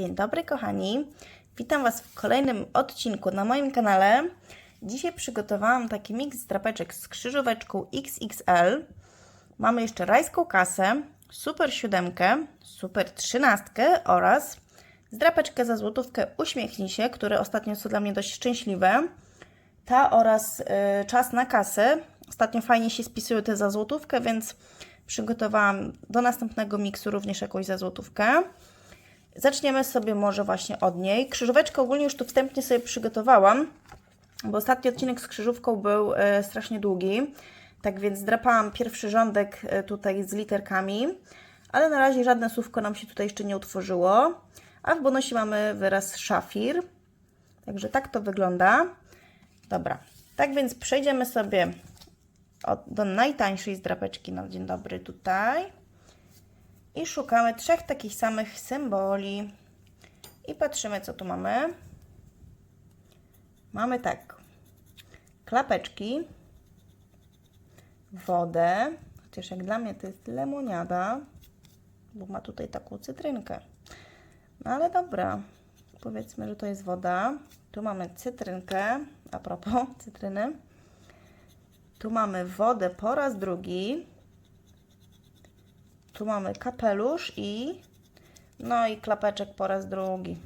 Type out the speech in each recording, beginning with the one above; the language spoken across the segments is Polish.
Dzień dobry, kochani. Witam Was w kolejnym odcinku na moim kanale. Dzisiaj przygotowałam taki miks drapeczek z krzyżóweczką XXL. Mamy jeszcze rajską kasę, super siódemkę, super trzynastkę oraz zdrapeczkę za złotówkę Uśmiechnij się, które ostatnio są dla mnie dość szczęśliwe. Ta oraz y, czas na kasę. Ostatnio fajnie się spisują te za złotówkę, więc przygotowałam do następnego miksu również jakąś za złotówkę. Zaczniemy sobie może właśnie od niej. Krzyżóweczkę ogólnie już tu wstępnie sobie przygotowałam, bo ostatni odcinek z krzyżówką był e, strasznie długi. Tak więc drapałam pierwszy rządek e, tutaj z literkami, ale na razie żadne słówko nam się tutaj jeszcze nie utworzyło. A w bonusie mamy wyraz szafir. Także tak to wygląda. Dobra, tak więc przejdziemy sobie od, do najtańszej zdrapeczki na dzień dobry tutaj. I szukamy trzech takich samych symboli. I patrzymy, co tu mamy. Mamy tak. Klapeczki. Wodę. Chociaż jak dla mnie to jest lemoniada. Bo ma tutaj taką cytrynkę. No ale dobra. Powiedzmy, że to jest woda. Tu mamy cytrynkę. A propos cytryny. Tu mamy wodę po raz drugi. Tu mamy kapelusz i no i klapeczek po raz drugi.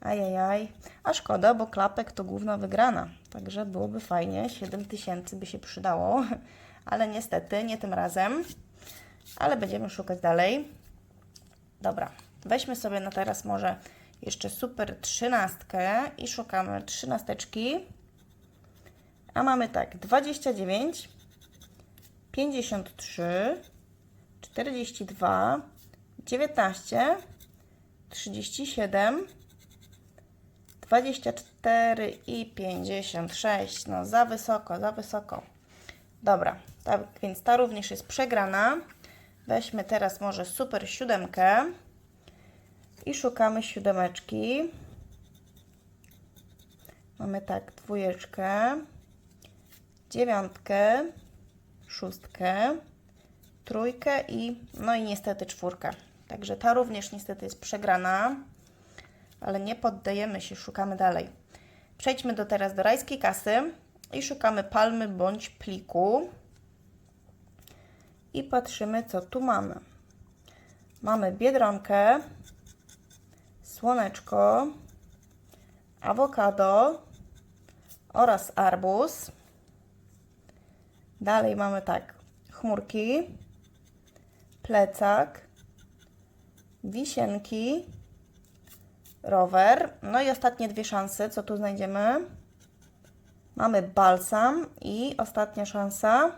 Ajajaj. A szkoda, bo klapek to główna wygrana. Także byłoby fajnie. 7000 by się przydało. Ale niestety nie tym razem. Ale będziemy szukać dalej. Dobra. Weźmy sobie na teraz może jeszcze super trzynastkę i szukamy trzynasteczki. A mamy tak 29, 53, 42, 19, 37, 24 i 56. No za wysoko, za wysoko. Dobra, tak więc ta również jest przegrana. Weźmy teraz może super siódemkę i szukamy siódemeczki. Mamy tak dwójeczkę, dziewiątkę, szóstkę, trójkę i no i niestety czwórkę. Także ta również niestety jest przegrana, ale nie poddajemy się, szukamy dalej. Przejdźmy do teraz do rajskiej kasy i szukamy palmy bądź pliku. I patrzymy, co tu mamy. Mamy biedronkę, słoneczko, awokado oraz arbuz. Dalej mamy tak, chmurki, plecak, wisienki, rower. No i ostatnie dwie szanse, co tu znajdziemy? Mamy balsam i ostatnia szansa.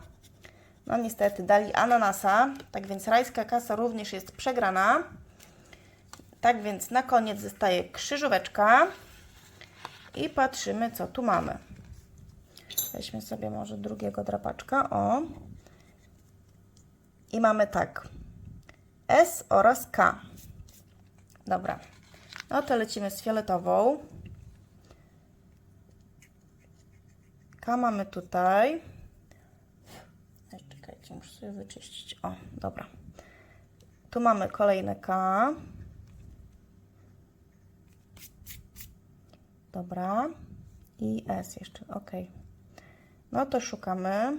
No niestety dali ananasa, tak więc rajska kasa również jest przegrana. Tak więc na koniec zostaje krzyżóweczka i patrzymy co tu mamy. Weźmy sobie może drugiego drapaczka, o. I mamy tak. S oraz K. Dobra. No to lecimy z fioletową. K mamy tutaj. Czekajcie, muszę sobie wyczyścić. O, dobra. Tu mamy kolejne K. Dobra. I S jeszcze, ok. No to szukamy.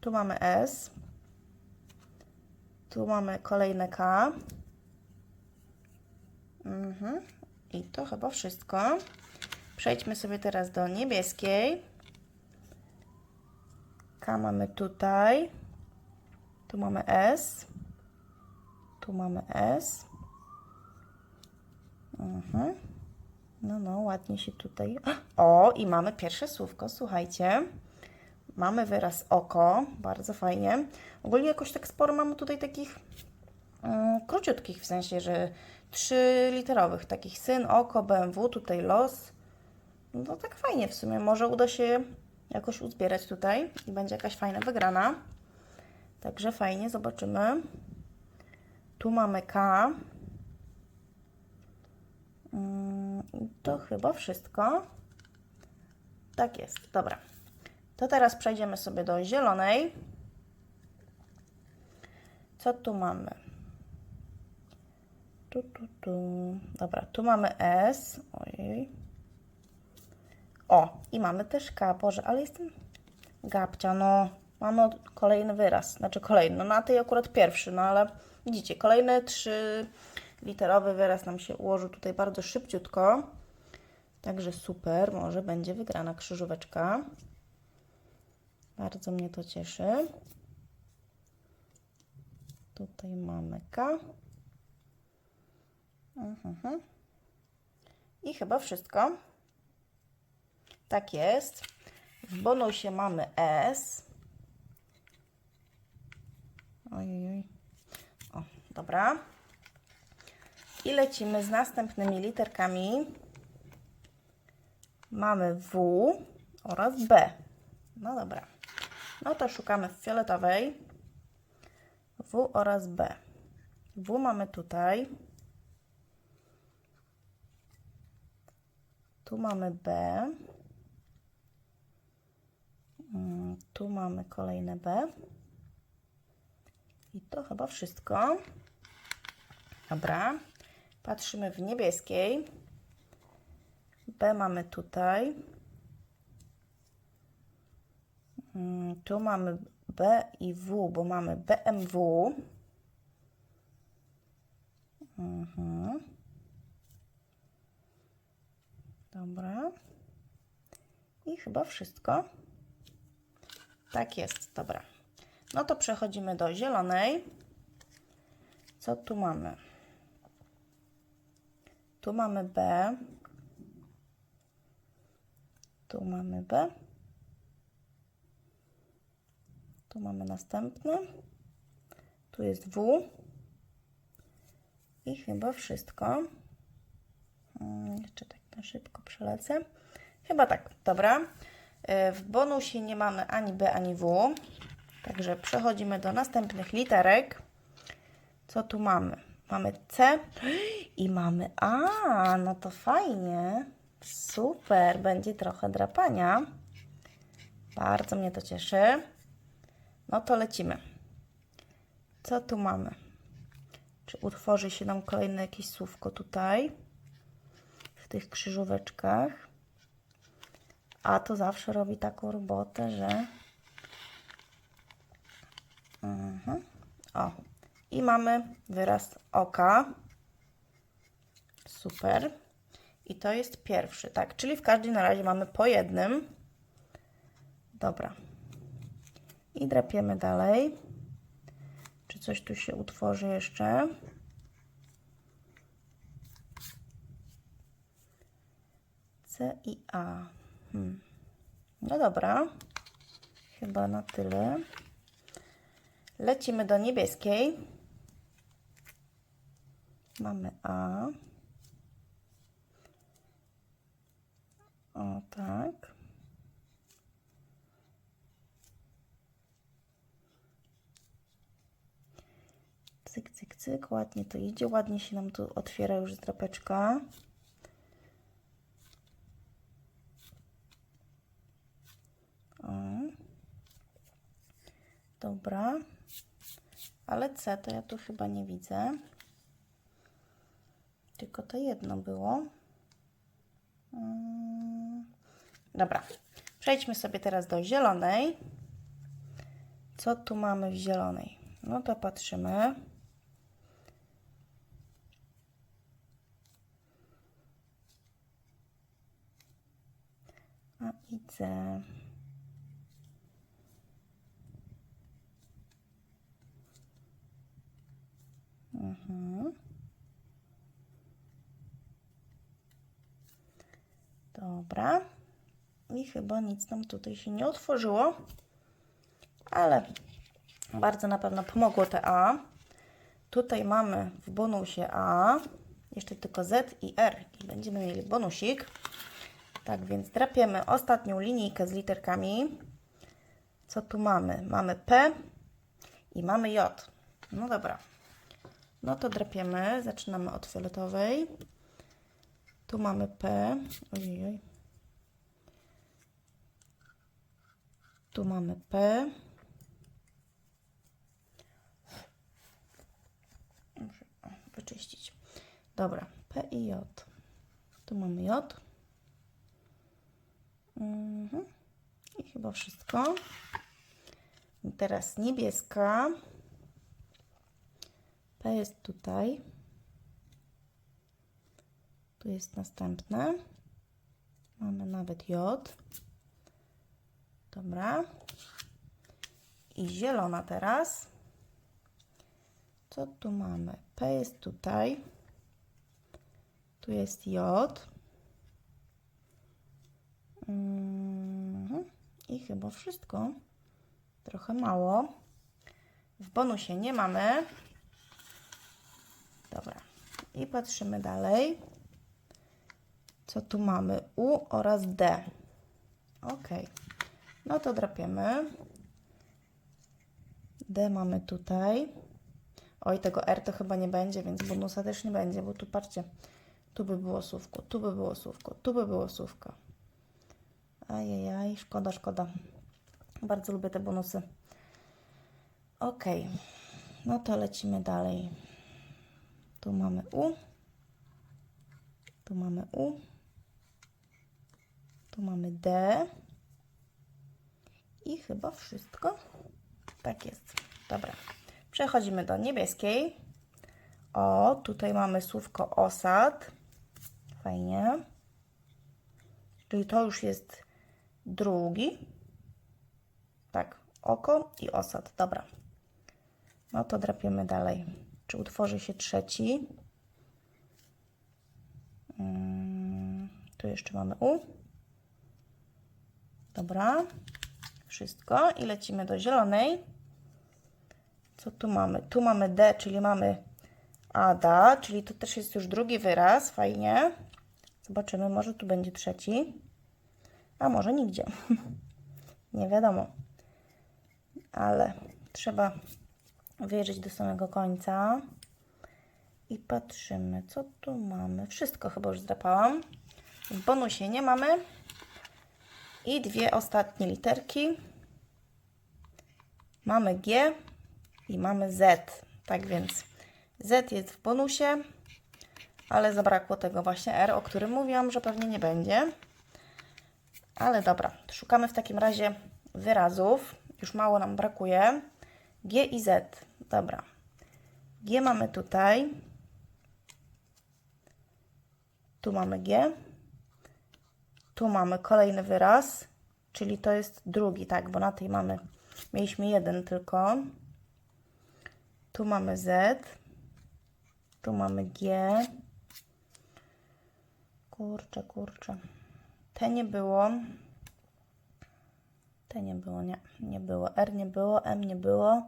Tu mamy S. Tu mamy kolejne K. Mhm. I to chyba wszystko. Przejdźmy sobie teraz do niebieskiej. K mamy tutaj. Tu mamy S. Tu mamy S. Mhm. No, no, ładnie się tutaj. O, i mamy pierwsze słówko, słuchajcie. Mamy wyraz oko, bardzo fajnie. Ogólnie jakoś tak sporo mamy tutaj takich um, króciutkich, w sensie, że trzy literowych, takich syn, oko, BMW, tutaj los. No tak fajnie w sumie, może uda się jakoś uzbierać tutaj i będzie jakaś fajna wygrana. Także fajnie, zobaczymy. Tu mamy K. Mm, to chyba wszystko. Tak jest, dobra. To teraz przejdziemy sobie do zielonej. Co tu mamy? Tu, tu, tu. Dobra, tu mamy S. Ojej. O, i mamy też K. Boże, ale jestem gapcia, no. Mamy kolejny wyraz. Znaczy kolejny, no na tej akurat pierwszy, no ale widzicie, kolejny trzy literowy wyraz nam się ułożył tutaj bardzo szybciutko. Także super, może będzie wygrana krzyżóweczka. Bardzo mnie to cieszy. Tutaj mamy K. Mhm. I chyba wszystko. Tak jest. W bonusie mamy S. Ojej. O, dobra. I lecimy z następnymi literkami. Mamy W oraz B. No dobra. No to szukamy w fioletowej. W oraz B. W mamy tutaj. Tu mamy B. Mm, Tu mamy kolejne B. I to chyba wszystko. Dobra. Patrzymy w niebieskiej. B mamy tutaj. Mm, Tu mamy B i W, bo mamy BMW. Mhm. Dobra. I chyba wszystko. Tak jest, dobra. No to przechodzimy do zielonej. Co tu mamy? Tu mamy B. Tu mamy B. Tu mamy następny. Tu jest W. I chyba wszystko. Mm, Jeszcze tak na szybko przelecę. Chyba tak, dobra. Y, W bonusie nie mamy ani B, ani W. Także przechodzimy do następnych literek. Co tu mamy? Mamy C i mamy A. No to fajnie. Super. Będzie trochę drapania. Bardzo mnie to cieszy. No to lecimy. Co tu mamy? Czy utworzy się nam kolejne jakieś słówko tutaj? W tych krzyżóweczkach. A to zawsze robi taką robotę, że... Mhm. O. I mamy wyraz oka. Super. I to jest pierwszy, tak? Czyli w każdym na razie mamy po jednym. Dobra. I drapiemy dalej. Czy coś tu się utworzy jeszcze? C i A. Hmm. No dobra. Chyba na tyle. Lecimy do niebieskiej. Mamy A. O tak. Cyk, cyk, cyk. Ładnie to idzie. Ładnie się nam tu otwiera już drapeczka. O. Dobra. Ale C to ja tu chyba nie widzę. Tylko to jedno było. Mm. Dobra. Przejdźmy sobie teraz do zielonej. Co tu mamy w zielonej? No to patrzymy. C. Mhm. Dobra. I chyba nic nam tutaj się nie otworzyło, ale bardzo na pewno pomogło te A. Tutaj mamy w bonusie A, jeszcze tylko Z i R i będziemy mieli bonusik. Tak więc drapiemy ostatnią linijkę z literkami. Co tu mamy? Mamy P i mamy J. No dobra. No to drapiemy. Zaczynamy od fioletowej. Tu mamy P. Ojej. Tu mamy P. Muszę wyczyścić. Dobra, P i J. Tu mamy J. Mhm. I chyba wszystko. I teraz niebieska. P jest tutaj. Tu jest następne. Mamy nawet J. Dobra. I zielona teraz. Co tu mamy? P jest tutaj. Tu jest J. Mhm. I chyba wszystko. Trochę mało. W bonusie nie mamy. Dobra. I patrzymy dalej. Co tu mamy? U oraz D. Ok. No to drapiemy. D mamy tutaj. Oj, tego R to chyba nie będzie, więc bonusa też nie będzie, bo tu patrzcie. Tu by było słówko, tu by było słówko, tu by było słówko. Ajajaj, szkoda, szkoda. Bardzo lubię te bonusy. Ok. No to lecimy dalej. Tu mamy U. Tu mamy U. Tu mamy D. I chyba wszystko. Tak jest. Dobra. Przechodzimy do niebieskiej. O, tutaj mamy słówko osad. Fajnie. Czyli to już jest drugi. Tak, oko i osad. Dobra. No to drapiemy dalej. Czy utworzy się trzeci? Mm, tu jeszcze mamy U. Dobra. Wszystko. I lecimy do zielonej. Co tu mamy? Tu mamy D, czyli mamy Ada, czyli to też jest już drugi wyraz. Fajnie. Zobaczymy, może tu będzie trzeci. A może nigdzie. Nie wiadomo. Ale trzeba wyjrzeć do samego końca. I patrzymy, co tu mamy. Wszystko chyba już zdrapałam. W bonusie nie mamy. I dwie ostatnie literki. Mamy G i mamy Z. Tak więc Z jest w bonusie, ale zabrakło tego właśnie R, o którym mówiłam, że pewnie nie będzie. Ale dobra, szukamy w takim razie wyrazów. Już mało nam brakuje. G i Z. Dobra. G mamy tutaj. Tu mamy G. Tu mamy kolejny wyraz, czyli to jest drugi, tak, bo na tej mamy, mieliśmy jeden tylko. Tu mamy Z. Tu mamy G. Kurczę, kurczę. T nie było. T nie było, nie, nie było. R nie było, M nie było.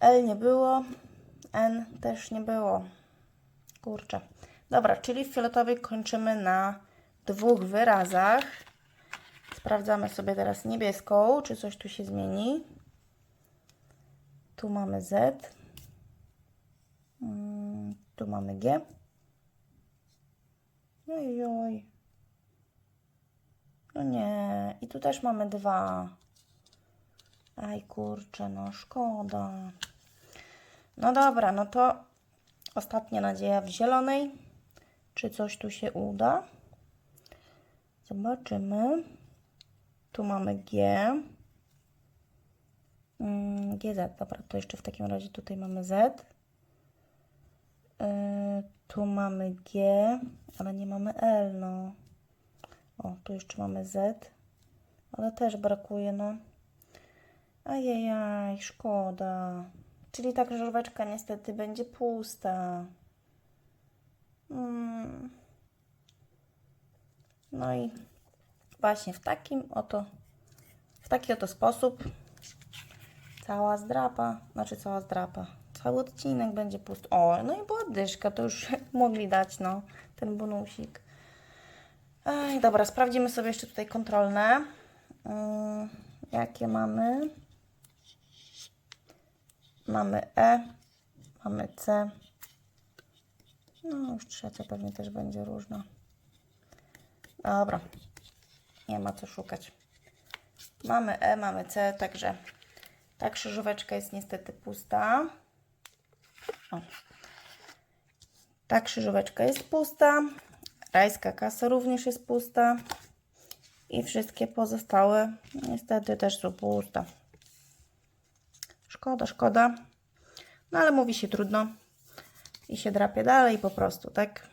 L nie było. N też nie było. Kurczę. Dobra, czyli w fioletowej kończymy na dwóch wyrazach. Sprawdzamy sobie teraz niebieską, czy coś tu się zmieni. Tu mamy Z. Mm, Tu mamy G. Oj, oj. No nie. I tu też mamy dwa. Aj, kurczę, no szkoda. No dobra, no to ostatnia nadzieja w zielonej. Czy coś tu się uda? Zobaczymy. Tu mamy G. Mm, GZ, dobra, to jeszcze w takim razie tutaj mamy Z. Yy, tu mamy G, ale nie mamy L, no. O, tu jeszcze mamy Z, ale też brakuje, no. Ajajaj, szkoda. Czyli ta krzyżóweczka niestety będzie pusta. Mm. No i właśnie w takim oto, w taki oto sposób cała zdrapa, znaczy cała zdrapa, cały odcinek będzie pusty. O, no i była dyszka, to już mogli dać, no, ten bonusik. Ej, dobra, sprawdzimy sobie jeszcze tutaj kontrolne. Ym, jakie mamy? Mamy E, mamy C. No, już trzecia pewnie też będzie różna. Dobra, nie ma co szukać. Mamy E, mamy C, także ta krzyżóweczka jest niestety pusta. O. Ta krzyżóweczka jest pusta. Rajska kasa również jest pusta. I wszystkie pozostałe niestety też są puste. Szkoda, szkoda. No ale mówi się trudno. I się drapie dalej po prostu, tak?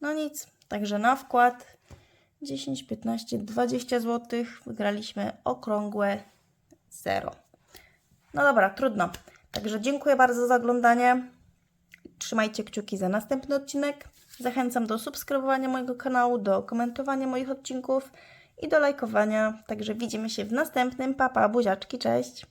No nic, także na wkład 10, 15, 20 zł wygraliśmy okrągłe 0. No dobra, trudno. Także dziękuję bardzo za oglądanie. Trzymajcie kciuki za następny odcinek. Zachęcam do subskrybowania mojego kanału, do komentowania moich odcinków i do lajkowania. Także widzimy się w następnym. Papa, buziaczki, cześć!